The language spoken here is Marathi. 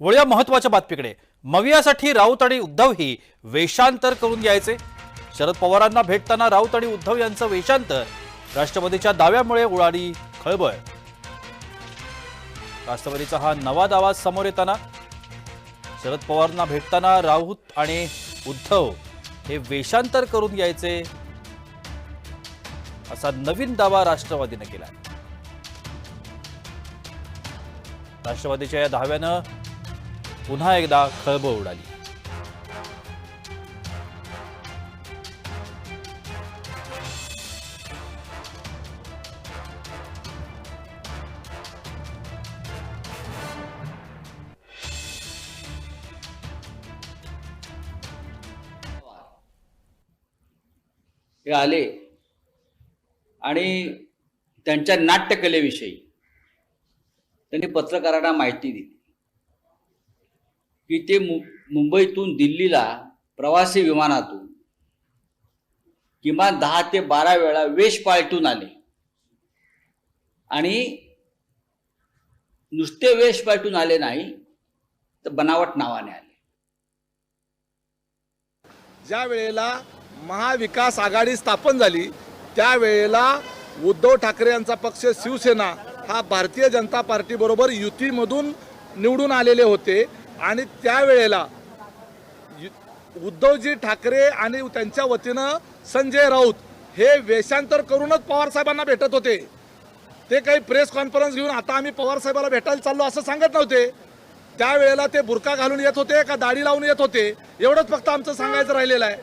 वळूया महत्त्वाच्या बातमीकडे. मवियासाठी राऊत आणि उद्धव ही वेषांतर करून घ्यायचे. शरद पवारांना भेटताना राऊत आणि उद्धव यांचं वेषांतर राष्ट्रवादीच्या दाव्यामुळे उडाली खळबळ. राष्ट्रवादीचा हा नवा दावा समोर येताना शरद पवारांना भेटताना राऊत आणि उद्धव हे वेषांतर करून घ्यायचे असा नवीन दावा राष्ट्रवादीनं केला राष्ट्रवादीच्या या दाव्यानं पुन्हा एकदा खळबळ उडाली. हे आले आणि त्यांच्या नाट्यकलेविषयी त्यांनी पत्रकारांना माहिती दिली. की ते मु मुंबईतून दिल्लीला प्रवासी विमानातून किमान दहा ते बारा वेळा वेश पालटून आले. आणि नुसते वेश पालटून आले नाही तर बनावट नावाने आले. ज्या वेळेला महाविकास आघाडी स्थापन झाली त्यावेळेला उद्धव ठाकरे यांचा पक्ष शिवसेना हा भारतीय जनता पार्टीबरोबर युतीमधून निवडून आलेले होते. आणि त्यावेळेला यु- उद्धवजी ठाकरे आणि त्यांच्या वतीनं संजय राऊत हे वेषांतर करूनच पवार साहेबांना भेटत होते. ते काही प्रेस कॉन्फरन्स घेऊन आता आम्ही पवार साहेबाला भेटायला चाललो असं सांगत नव्हते. त्यावेळेला ते बुरका घालून येत होते का दाढी लावून येत होते? एवढंच फक्त आमचं सांगायचं राहिलेलं आहे.